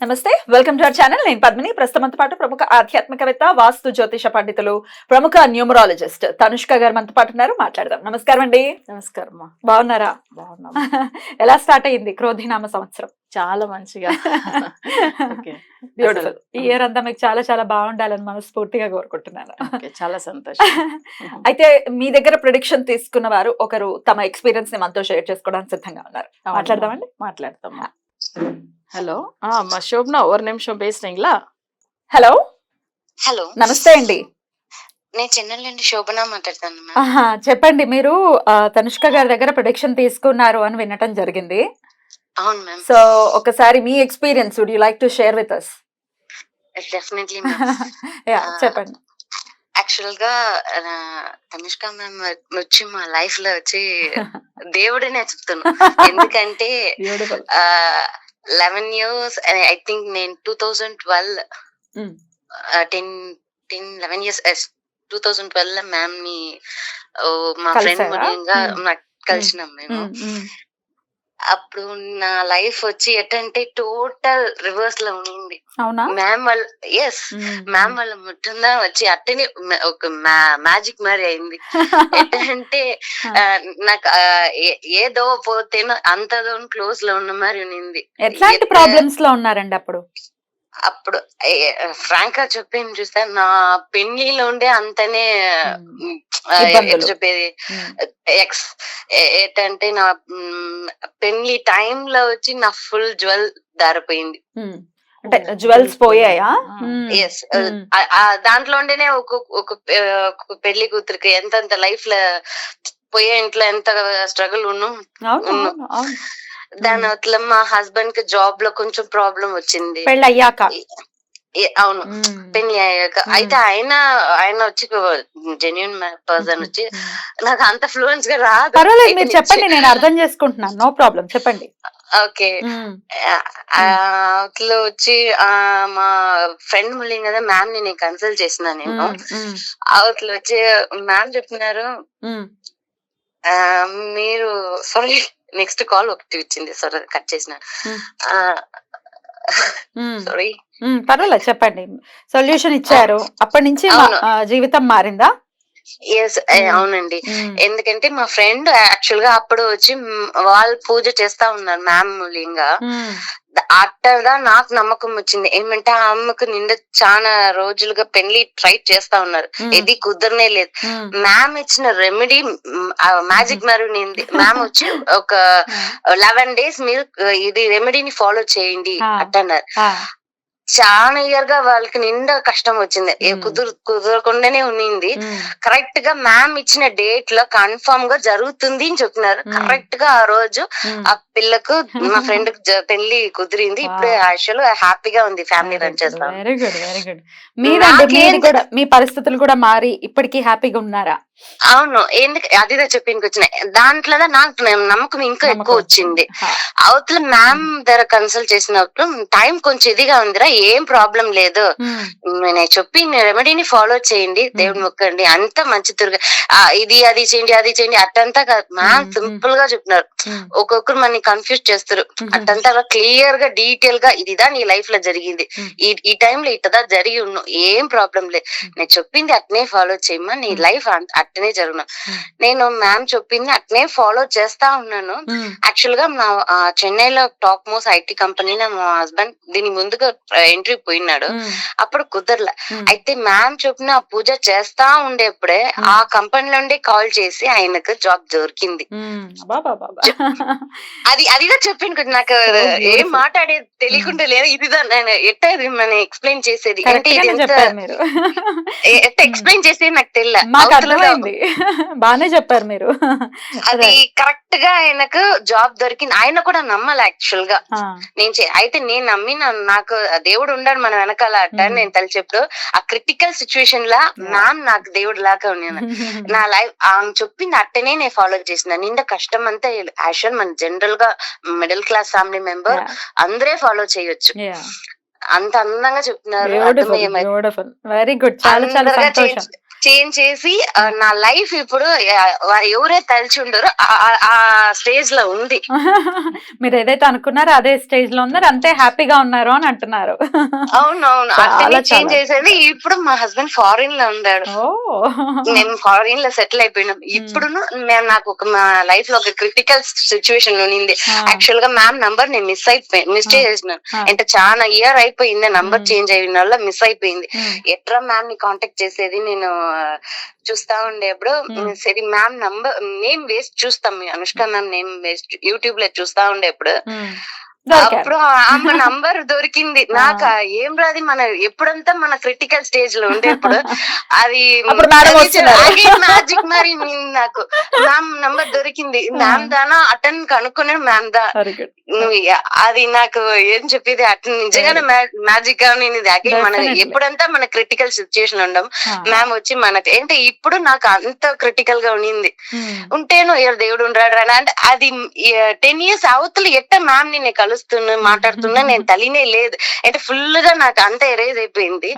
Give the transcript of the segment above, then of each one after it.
నమస్తే welcome to our channel. నేను పద్మిని. ప్రస్తుతంతో పాటు ప్రముఖ ఆధ్యాత్మికవేత్త వాస్తు జ్యోతిష పండితులు ప్రముఖ న్యూమరాలజిస్ట్ తనుష్క గారు మనతో పాటు ఉన్నారు. మాట్లాడదాం. నమస్కారం అండి. నమస్కారం బాగున్నారా? బాగున్నాం. ఎలా స్టార్ట్ అయ్యింది క్రోధినామ సంవత్సరం? చాలా మంచిగా. బ్యూటిఫుల్ ఈ ఇయర్ అంతా మీకు చాలా చాలా బాగుండాలని మనస్ఫూర్తిగా కోరుకుంటున్నాను. చాలా సంతోషం. అయితే మీ దగ్గర ప్రొడిక్షన్ తీసుకున్న వారు ఒకరు తమ ఎక్స్పీరియన్స్ని మనతో షేర్ చేసుకోవడానికి సిద్ధంగా ఉన్నారు. మాట్లాడదామండి. మాట్లాడతాం. హలో మా శోభన ஒரு நிமிஷம் பேசுறீங்களா హలో హలో నమస్తే అండి నేను చెన్నై నుండి శోభన మాట్లాడుతాను మ్యామ్ ఆహా, చెప్పండి మీరు ఆ, తనుష్క గారి దగ్గర ప్రొడిక్షన్ తీసుకున్నారు అని వినటం జరిగింది అవును మ్యామ్ సో ఒకసారి మీ experience would you like to share with us definitely ma'am yeah Ah. చెప్పండి యాక్చువల్గా తనుష్క మ్యామ్ వచ్చి మా లైఫ్లో వచ్చి దేవుడనే చెప్తాను ఎందుకంటే లెవెన్ ఇయర్స్ ఐ థింక్ నేను two thousand twelve. Ten ten eleven years two thousand twelve మ్యామ్ని మా ఫ్రెండ్ కలిసారా? మూలంగా Mm. నాకు కలిసినాం మేము అప్పుడు నా లైఫ్ వచ్చి ఎట్టంటే టోటల్ రివర్స్లో ఉండింది. మ్యామ్ వాళ్ళ ఎస్. మ్యామ్ వాళ్ళ ముట్టుందా వచ్చి అట్టనే ఒక మ్యాజిక్ మరి అయింది. ఎట్టంటే నాకు ఏదో పోతేనో అంతదో క్లోజ్లో ఉన్న మరి ఉన్నింది ఎట్లాంటి ఎట్లా- ప్రాబ్లమ్స్లో ఉన్నారండి అప్పుడు? అప్పుడు ఫ్రాంక్గా చెప్పేది చూస్తే నా పెళ్ళిలో ఉండే అంతనే చెప్పేది. ఎక్స్ ఏంటంటే నా పెళ్ళి time లో వచ్చి నా ఫుల్ జ్వెల్ దారిపోయింది. అంటే జ్యువెల్స్ పోయాయా. ఎస్. దాంట్లో ఉంటేనే ఒక ఒక ఆ, ఒక పెళ్ళి కూతురికి ఎంతెంత లైఫ్లో పోయే ఇంట్లో ఎంత స్ట్రగుల్ ఉన్ను? దాని అవతల మా హస్బెండ్కి జాబ్లో కొంచెం ప్రాబ్లం వచ్చింది. పెళ్ళి అయ్యాక అవును. పెళ్ళి అయ్యాక. అయితే ఆయన ఆయన వచ్చి జెన్యున్ పర్సన్ వచ్చి నాకు అంత ఫ్లూయెన్స్గా రాదు. పర్వాలేదు మీరు చెప్పండి నేను అర్థం చేసుకుంటున్నాను. నో ప్రాబ్లం చెప్పండి. ఓకే. అట్లా వచ్చి మా ఫ్రెండ్ ములింగ్ కదా మ్యామ్ని నేను కన్సల్ట్ చేసిన నేను. అవతల వచ్చి మ్యామ్ చెప్తున్నారు మీరు సారీ నెక్స్ట్ కాల్ ఒకటి వచ్చింది సారీ కట్ చేసిన Hmm. మ్మ్. సారీ మ్మ్. పర్వాలేదు చెప్పండి సొల్యూషన్ ఇచ్చారు అప్పటి నుంచి జీవితం మారిందా ఎస్ Hmm. అవునండి. ఎందుకంటే మా ఫ్రెండ్ యాక్చువల్గా అప్పుడు వచ్చి వాళ్ళు పూజ చేస్తా ఉన్నారు మ్యామ్ మ్మ్. ఆఫ్టర్గా నాకు నమ్మకం వచ్చింది. ఏమంటే ఆ అమ్మకు నిండా చాలా రోజులుగా పెళ్ళి ట్రై చేస్తా ఉన్నారు. ఇది కుదరనే లేదు. మ్యామ్ ఇచ్చిన రెమెడీ మ్యాజిక్ మరునింది మ్యామ్ వచ్చి ఒక లెవెన్ డేస్ మీరు ఇది రెమెడీని ఫాలో చేయండి ఆ. చాలా ఇయర్గా వాళ్ళకి నిండా కష్టం వచ్చింది. కుదురు కుదరకుండానే ఉన్నింది. కరెక్ట్గా మ్యామ్ ఇచ్చిన డేట్లో కన్ఫర్మ్గా జరుగుతుంది అని చెప్తున్నారు మ్మ్. కరెక్ట్గా ఆ రోజు. ఆ పిల్లకు మా ఫ్రెండ్ పెళ్ళి కుదిరింది ఇప్పుడు. యాక్చువల్ హ్యాపీగా ఉంది ఫ్యామిలీ రన్ చేస్తాం వెరీ గుడ్ వెరీ గుడ్ మీది కూడా మీ పరిస్థితులు కూడా మారి ఇప్పటికీ హ్యాపీగా ఉన్నారా అవును ఎందుకు అదిదా చెప్పింది వచ్చిన దాంట్లో నాకు నమ్మకం ఇంకా ఎక్కువ వచ్చింది. అవతల మ్యామ్ దగ్గర కన్సల్ట్ చేసినప్పుడు టైం కొంచెం ఇదిగా ఉందిరా ఏం ప్రాబ్లం లేదు. నేను చెప్పి రెమెడీని ఫాలో చేయండి దేవుడు మొక్కండి అంత మంచి తిరుగు ఆ, ఇది అది చేయండి అది చేయండి అట్టంతా కాదు మ్యామ్ మ్మ్. సింపుల్గా చెప్తున్నారు. ఒక్కొక్కరు మనని కన్ఫ్యూజ్ చేస్తారు. అట్టంతా క్లియర్గా డీటెయిల్గా ఇదిదా నీ లైఫ్లో జరిగింది. ఈ ఈ time లో ఇట్టదా జరిగి ఉన్నావు ఏం ప్రాబ్లం లేదు. నేను చెప్పింది అట్నే ఫాలో చేయమ్మా నీ. లైఫ్ అట్టనే జరుగును. నేను మ్యామ్ చెప్పింది అట్నే ఫాలో చేస్తా ఉన్నాను. యాక్చువల్గా నా చెన్నైలో టాప్ మోస్ట్ ఐటీ కంపెనీ మా హస్బెండ్ దీని ముందుగా ఎంట్రీ పోయినాడు. అప్పుడు కుదరలే. అయితే మ్యామ్ చెప్పిన ఆ పూజ చేస్తా ఉండేప్పుడే. ఆ కంపెనీ నుండి కాల్ చేసి ఆయనకు జాబ్ దొరికింది. అది అదిగా చెప్పింది నాకు ఏం. మాట్లాడేది తెలియకుండా లేదు. ఇదిదా నేను ఎట్ట ఇది మన ఎక్స్ప్లెయిన్ చేసేది? అంటే ఇది ఎంత ఎట్ట ఎక్స్ప్లెయిన్ చేసేది నాకు తెలియదు బానే చెప్పారు మీరు. అది కరెక్ట్గా ఆయనకు జాబ్ దొరికింది. ఆయన కూడా నమ్మాలి యాక్చువల్గా. నేను అయితే నేను నమ్మి నాకు దేవుడు ఉన్నాడు మన వెనకాల అట్ట. నేను తలిచెప్పుడు ఆ క్రిటికల్ సిచ్యువేషన్ లా మ్యామ్ నాకు దేవుడు లాగా ఉన్నాను నా లైఫ్ ఆమె చెప్పింది అట్టనే నేను ఫాలో చేసిన. నిండా కష్టం అంతా యాక్చువల్ మన జనరల్గా మిడిల్ క్లాస్ ఫ్యామిలీ మెంబర్ అందరే ఫాలో చేయొచ్చు. అంత అందంగా చెప్తున్నారు. వెరీ గుడ్ చాలా చాలా సంతోషం. చేంజ్ చేసి నా లైఫ్ ఇప్పుడు ఎవరే తలిచి ఉండరో ఆ- స్టేజ్లో ఉంది. మీరు ఏదైతే అనుకున్నారో అదే స్టేజ్లో ఉన్నారు అంతే హ్యాపీగా ఉన్నారు అని అంటున్నారు. అవునవును. అతన్ని చేంజ్. చేసేది ఇప్పుడు మా హస్బెండ్ ఫారిన్లో ఉన్నాడు ఓ. మేము ఫారిన్లో సెటిల్ అయిపోయినాం. ఇప్పుడు మేము నాకు ఒక మా లైఫ్లో ఒక క్రిటికల్ సిచ్యువేషన్ ఉన్నింది. యాక్చువల్గా మ్యామ్ నంబర్ నేను మిస్ అయిపోయి మిస్. చేసినాను. అంటే చాలా ఇయర్ అయిపోయింది నంబర్. చేంజ్ అయిన వల్ల మిస్ అయిపోయింది. ఎట్లా మ్యామ్ని కాంటాక్ట్ చేసేది నేను చూస్తా ఉండేప్పుడు. సరే మ్యామ్ నంబర్ నేమ్ వేస్ట్ చూస్తాం అనుష్క మ్యామ్ నేమ్ వేస్ట్ యూట్యూబ్లో చూస్తా ఉండేప్పుడు. అప్పుడు ఆమె నంబర్ దొరికింది. నాకు ఏం రాది మన ఎప్పుడంతా మన క్రిటికల్ స్టేజ్లో ఉండేప్పుడు అది. మ్యాజిక్ మరి నాకు. మ్యామ్ నంబర్ దొరికింది. మ్యామ్ దానా అటెండ్ కనుక్కునే మ్యామ్ దా. అది నాకు ఏం చెప్పేది అటు నిజంగానే మ్యాజిక్గా నేను అగైన్ మన. ఎప్పుడంతా మన క్రిటికల్ సిచ్యుయేషన్ ఉండం మ్యామ్ వచ్చి మనకి ఏంటి ఇప్పుడు నాకు అంత క్రిటికల్గా ఉన్నింది ఉంటేను దేవుడు ఉండరాడు అని. అంటే అది టెన్ ఇయర్స్ అవతల ఎట్ట మ్యామ్ నేను కలుస్తున్నా మాట్లాడుతున్నా నేను తలినే లేదు. అంటే ఫుల్గా నాకు అంత ఎరేజ్ అయిపోయింది.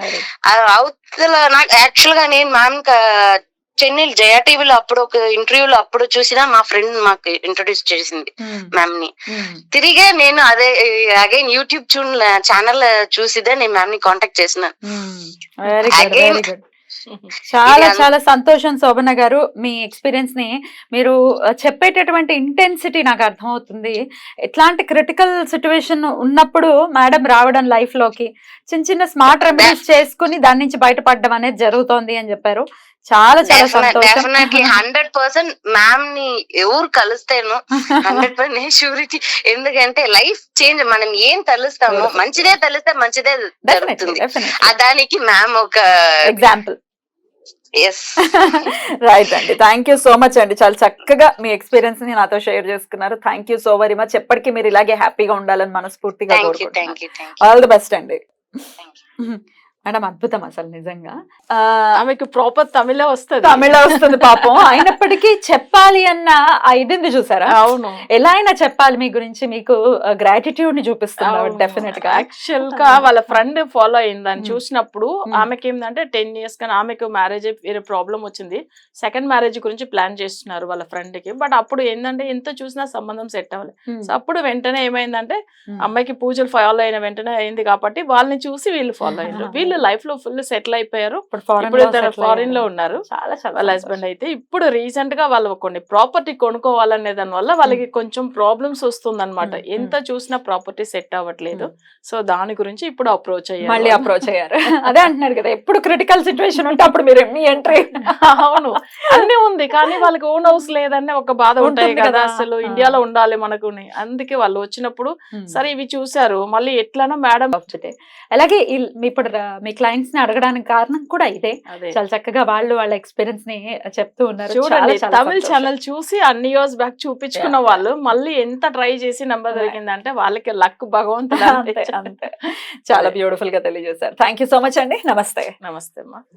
అవతల నాకు యాక్చువల్గా నేను మ్యామ్ చెన్నై జయా టీవీలో అప్పుడు ఒక ఇంటర్వ్యూలో అప్పుడు చూసినా మా ఫ్రెండ్ మాకు ఇంట్రొడ్యూస్ చేసింది మ్యామ్ని. తిరిగే నేను అదే అగైన్ యూట్యూబ్ ఛానల్ చూసిదే నేను మ్యామ్ని కాంటాక్ట్ చేసిన. వెరీ చాలా చాలా సంతోషం శోభన గారు. మీ ఎక్స్పీరియన్స్ని మీరు చెప్పేటటువంటి ఇంటెన్సిటీ నాకు అర్థమవుతుంది. ఎట్లాంటి క్రిటికల్ సిచ్యువేషన్ ఉన్నప్పుడు మేడం రావడం లైఫ్లోకి చిన్న చిన్న స్మార్ట్ రెమెడీస్ చేసుకుని దాని నుంచి బయటపడడం అనేది జరుగుతోంది అని చెప్పారు. చాలా చాలా సంతోషం. డెఫినెట్లీ హండ్రెడ్ పర్సెంట్ మ్యామ్ని ఎవరు కలిస్తేను. హండ్రెడ్ పర్సెంట్ షూరిటీ ఎందుకంటే లైఫ్ చేంజ్ మనం ఏం తలుస్తామో. మంచిదే తలిస్తే మంచిదే జరుగుతుంది. దానికి మ్యామ్ ఒక ఎగ్జాంపుల్ రైట్ అండి. థ్యాంక్ యూ సో మచ్ అండి. చాలా చక్కగా మీ ఎక్స్పీరియన్స్ని నాతో షేర్ చేసుకున్నారు. Thank you so very much ఎప్పటికీ మీరు ఇలాగే హ్యాపీగా ఉండాలని మనస్ఫూర్తిగా ఆల్ ది బెస్ట్ అండి. మేడం అద్భుతం అసలు నిజంగా. ఆమెకు ప్రాపర్ తమిళ వస్తుంది. తమిళ వస్తుంది పాపం. అయినప్పటికీ చెప్పాలి అన్న ఇదింది చూసారా? అవును. ఎలా అయినా చెప్పాలి మీ గురించి మీకు గ్రాటిట్యూడ్ని చూపిస్తున్నారు డెఫినెట్గా. యాక్చువల్గా వాళ్ళ ఫ్రెండ్ ఫాలో అయిందని. చూసినప్పుడు. ఆమెకి ఏంటంటే టెన్ ఇయర్స్ కానీ ఆమెకు మ్యారేజ్ వేరే ప్రాబ్లం వచ్చింది. సెకండ్ మ్యారేజ్ గురించి ప్లాన్ చేస్తున్నారు వాళ్ళ ఫ్రెండ్కి. బట్ అప్పుడు ఏంటంటే ఎంత చూసినా సంబంధం సెట్ అవ్వలేదు సో అప్పుడు వెంటనే ఏమైందంటే అమ్మాయికి పూజలు ఫాలో అయిన వెంటనే అయింది కాబట్టి వాళ్ళని చూసి వీళ్ళు ఫాలో అయ్యారు వీళ్ళు లైఫ్లో ఫుల్ సెటిల్ అయిపోయారు. ఇప్పుడు ఫారిన్లో. ఉన్నారు. చాలా వాళ్ళ హస్బెండ్ అయితే ఇప్పుడు రీసెంట్గా వాళ్ళు కొన్ని ప్రాపర్టీ కొనుక్కోవాలనే దాని వల్ల వాళ్ళకి కొంచెం ప్రాబ్లమ్స్ వస్తుంది అనమాట Hmm. ఎంత చూసినా ప్రాపర్టీ సెట్ అవ్వట్లేదు. సో దాని గురించి ఇప్పుడు అప్రోచ్ అయ్యారు. మళ్ళీ అప్రోచ్ అయ్యారు. అదే అంటున్నారు కదా ఎప్పుడు క్రిటికల్ సిచ్యువేషన్ ఉంటే అప్పుడు మీరు మీ ఎంట్రీ అవును. అన్ని ఉంది కానీ వాళ్ళకి ఓన్ హౌస్ లేదని ఒక బాధ ఉంటాయి కదా. అసలు. ఇండియాలో ఉండాలి మనకు అందుకే వాళ్ళు వచ్చినప్పుడు సరే ఇవి చూసారు మళ్ళీ ఎట్లనో మేడం అలాగే ఇప్పుడు మీ క్లయింట్స్ని అడగడానికి కారణం కూడా ఇదే. చాలా చక్కగా వాళ్ళు వాళ్ళ ఎక్స్పీరియన్స్ని చెప్తూ ఉన్నారు. చూడండి తమిళ. ఛానల్ చూసి అన్ని ఇయర్స్ బ్యాక్ చూపించుకున్న. వాళ్ళు మళ్ళీ ఎంత ట్రై చేసి నంబర్ దొరికిందంటే వాళ్ళకి లక్ భగవంతుడు చాలా బ్యూటిఫుల్గా తెలియజేశారు. థ్యాంక్ యూ సో మచ్ అండి. నమస్తే. నమస్తే అమ్మా.